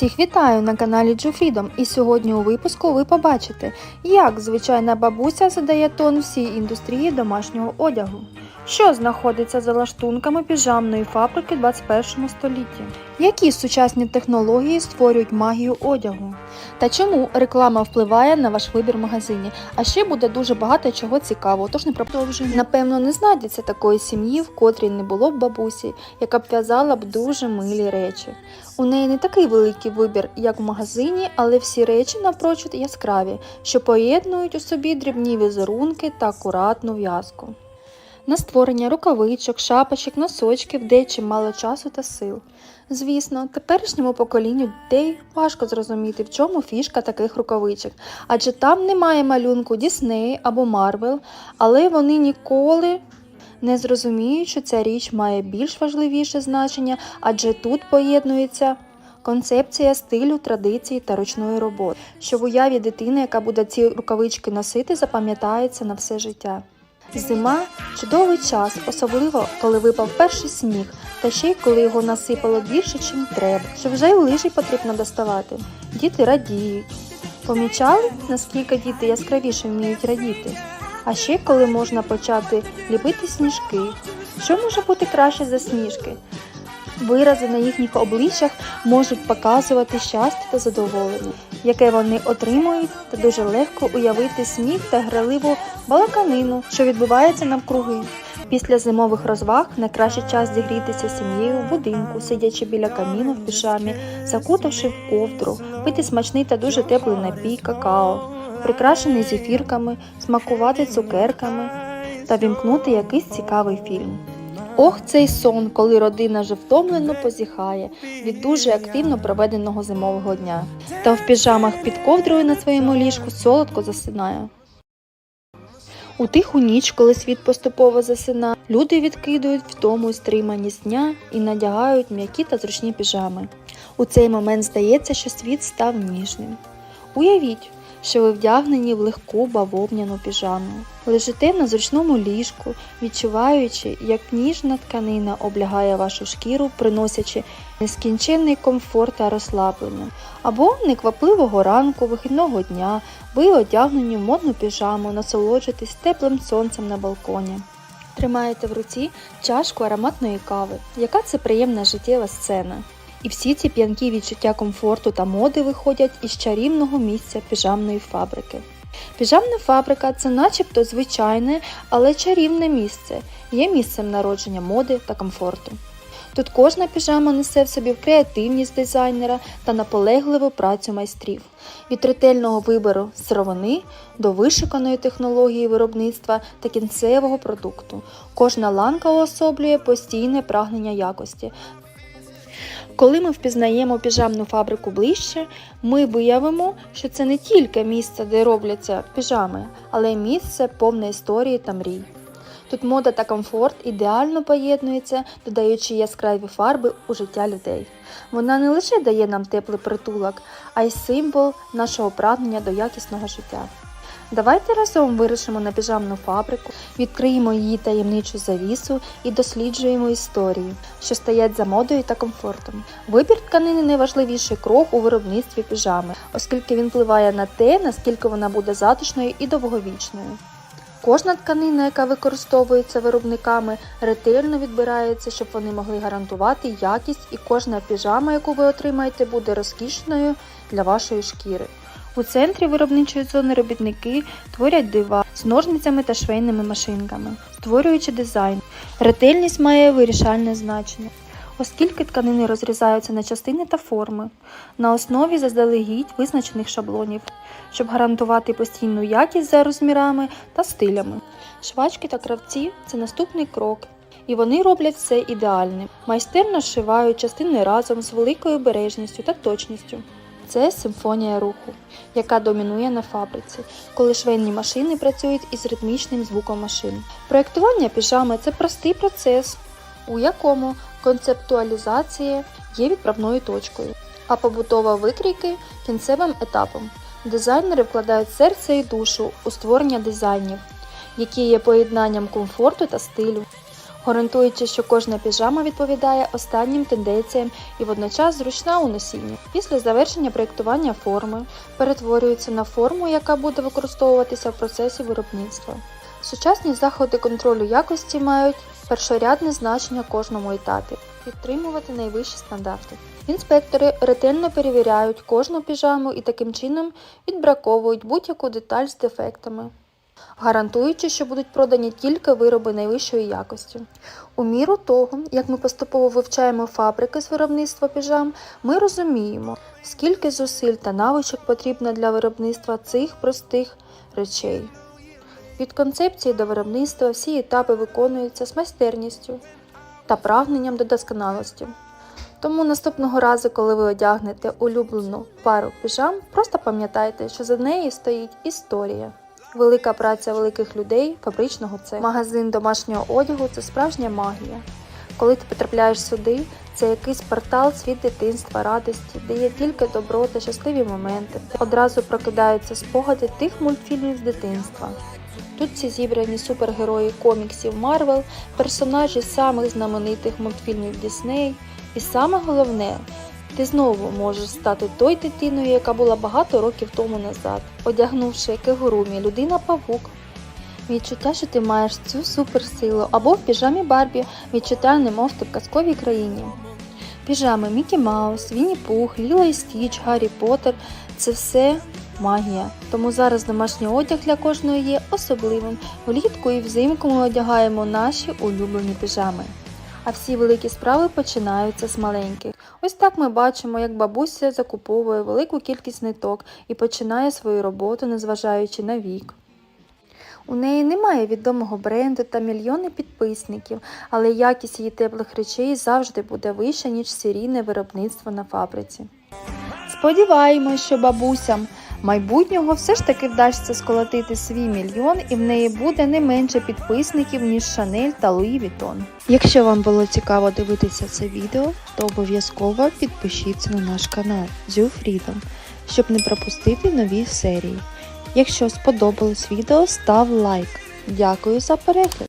Всіх вітаю на каналі Джуфрідом і сьогодні у випуску ви побачите, як звичайна бабуся задає тон всій індустрії домашнього одягу, що знаходиться за лаштунками піжамної фабрики 21 столітті, які сучасні технології створюють магію одягу, та чому реклама впливає на ваш вибір в магазині. А ще буде дуже багато чого цікавого, тож не продовжуємо. Напевно, не знайдеться такої сім'ї, в котрій не було б бабусі, яка б в'язала б дуже милі речі. У неї не такий великий вибір, як в магазині, але всі речі навпрочуд яскраві, що поєднують у собі дрібні візерунки та акуратну в'язку. На створення рукавичок, шапочок, носочків де чимало часу та сил. Звісно, теперішньому поколінню дітей важко зрозуміти, в чому фішка таких рукавичок, адже там немає малюнку Дісней або Марвел, але вони ніколи не зрозуміють, що ця річ має більш важливіше значення, адже тут поєднується концепція стилю, традиції та ручної роботи, що в уяві дитини, яка буде ці рукавички носити, запам'ятається на все життя. Зима чудовий час, особливо коли випав перший сніг, та ще й коли його насипало більше, чим треба, що вже й лижі потрібно доставати. Діти радіють. Помічали, наскільки діти яскравіше вміють радіти? А ще коли можна почати ліпити сніжки. Що може бути краще за сніжки? Вирази на їхніх обличчях можуть показувати щастя та задоволення, яке вони отримують, та дуже легко уявити сміх та граливу балаканину, що відбувається навкруги. Після зимових розваг найкращий час зігрітися сім'єю в будинку, сидячи біля каміну в піжамі, закутавши в ковдру, пити смачний та дуже теплий напій какао, прикрашений зефірками, смакувати цукерками та вімкнути якийсь цікавий фільм. Ох, цей сон, коли родина вже втомлено позіхає від дуже активно проведеного зимового дня, та в піжамах під ковдрою на своєму ліжку солодко засинає. У тиху ніч, коли світ поступово засинає, люди відкидують втому й стриманість дня і надягають м'які та зручні піжами. У цей момент здається, що світ став ніжним. Уявіть, що ви вдягнені в легку бавовняну піжаму, лежите на зручному ліжку, відчуваючи, як ніжна тканина облягає вашу шкіру, приносячи нескінченний комфорт та розслаблення. Або неквапливого ранку, вихідного дня, ви одягнені в модну піжаму, насолоджуєтесь теплим сонцем на балконі. Тримаєте в руці чашку ароматної кави. Яка це приємна життєва сцена? І всі ці п'янкі відчуття комфорту та моди виходять із чарівного місця піжамної фабрики. Піжамна фабрика це начебто звичайне, але чарівне місце, є місцем народження моди та комфорту. Тут кожна піжама несе в собі креативність дизайнера та наполегливу працю майстрів. Від ретельного вибору сировини до вишуканої технології виробництва та кінцевого продукту. Кожна ланка уособлює постійне прагнення якості, коли ми впізнаємо піжамну фабрику ближче, ми виявимо, що це не тільки місце, де робляться піжами, але й місце повне історії та мрій. Тут мода та комфорт ідеально поєднуються, додаючи яскраві фарби у життя людей. Вона не лише дає нам теплий притулок, а й символ нашого прагнення до якісного життя. Давайте разом вирішимо на піжамну фабрику, відкриємо її таємничу завісу і досліджуємо історії, що стоять за модою та комфортом. Вибір тканини найважливіший крок у виробництві піжами, оскільки він впливає на те, наскільки вона буде затишною і довговічною. Кожна тканина, яка використовується виробниками, ретельно відбирається, щоб вони могли гарантувати якість, і кожна піжама, яку ви отримаєте, буде розкішною для вашої шкіри. У центрі виробничої зони робітники творять дива з ножницями та швейними машинками, створюючи дизайн. Ретельність має вирішальне значення, оскільки тканини розрізаються на частини та форми, на основі заздалегідь визначених шаблонів, щоб гарантувати постійну якість за розмірами та стилями. Швачки та кравці це наступний крок. І вони роблять все ідеальним. Майстерно зшивають частини разом з великою бережністю та точністю. Це симфонія руху, яка домінує на фабриці, коли швейні машини працюють із ритмічним звуком машин. Проєктування піжами це простий процес, у якому концептуалізація є відправною точкою, а побутова викрійки кінцевим етапом. Дизайнери вкладають серце і душу у створення дизайнів, які є поєднанням комфорту та стилю. Гарантуючи, що кожна піжама відповідає останнім тенденціям і водночас зручна у носінні. Після завершення проєктування форми перетворюється на форму, яка буде використовуватися в процесі виробництва. Сучасні заходи контролю якості мають першорядне значення кожному етапі підтримувати найвищі стандарти. Інспектори ретельно перевіряють кожну піжаму і таким чином відбраковують будь-яку деталь з дефектами, гарантуючи, що будуть продані тільки вироби найвищої якості. У міру того, як ми поступово вивчаємо фабрики з виробництва піжам, ми розуміємо, скільки зусиль та навичок потрібно для виробництва цих простих речей. Від концепції до виробництва всі етапи виконуються з майстерністю та прагненням до досконалості. Тому наступного разу, коли ви одягнете улюблену пару піжам, просто пам'ятайте, що за нею стоїть історія. Велика праця великих людей, фабричного цеху. Магазин домашнього одягу це справжня магія. Коли ти потрапляєш сюди, це якийсь портал світ дитинства, радості, де є тільки добро та щасливі моменти. Одразу прокидаються спогади тих мультфільмів з дитинства. Тут всі зібрані супергерої коміксів Марвел, персонажі самих знаменитих мультфільмів Дісней. І саме головне, ти знову можеш стати той дитиною, яка була багато років тому назад, одягнувши кегурумі людина павук. Відчуття, що ти маєш цю суперсилу, або в піжамі Барбі відчуття, немов ти в казковій країні. Піжами Мікі Маус, Вінні Пух, Ліла і Стіч, Гаррі Поттер – це все магія. Тому зараз домашній одяг для кожного є особливим. Влітку і взимку ми одягаємо наші улюблені піжами. А всі великі справи починаються з маленьких. Ось так ми бачимо, як бабуся закуповує велику кількість ниток і починає свою роботу, незважаючи на вік. У неї немає відомого бренду та мільйони підписників, але якість її теплих речей завжди буде вища, ніж серійне виробництво на фабриці. Сподіваємось, що бабусям майбутнього все ж таки вдасться сколотити свій мільйон і в неї буде не менше підписників, ніж Шанель та Луї Вітон. Якщо вам було цікаво дивитися це відео, то обов'язково підпишіться на наш канал Zoo Freedom, щоб не пропустити нові серії. Якщо сподобалось відео, став лайк. Дякую за перегляд!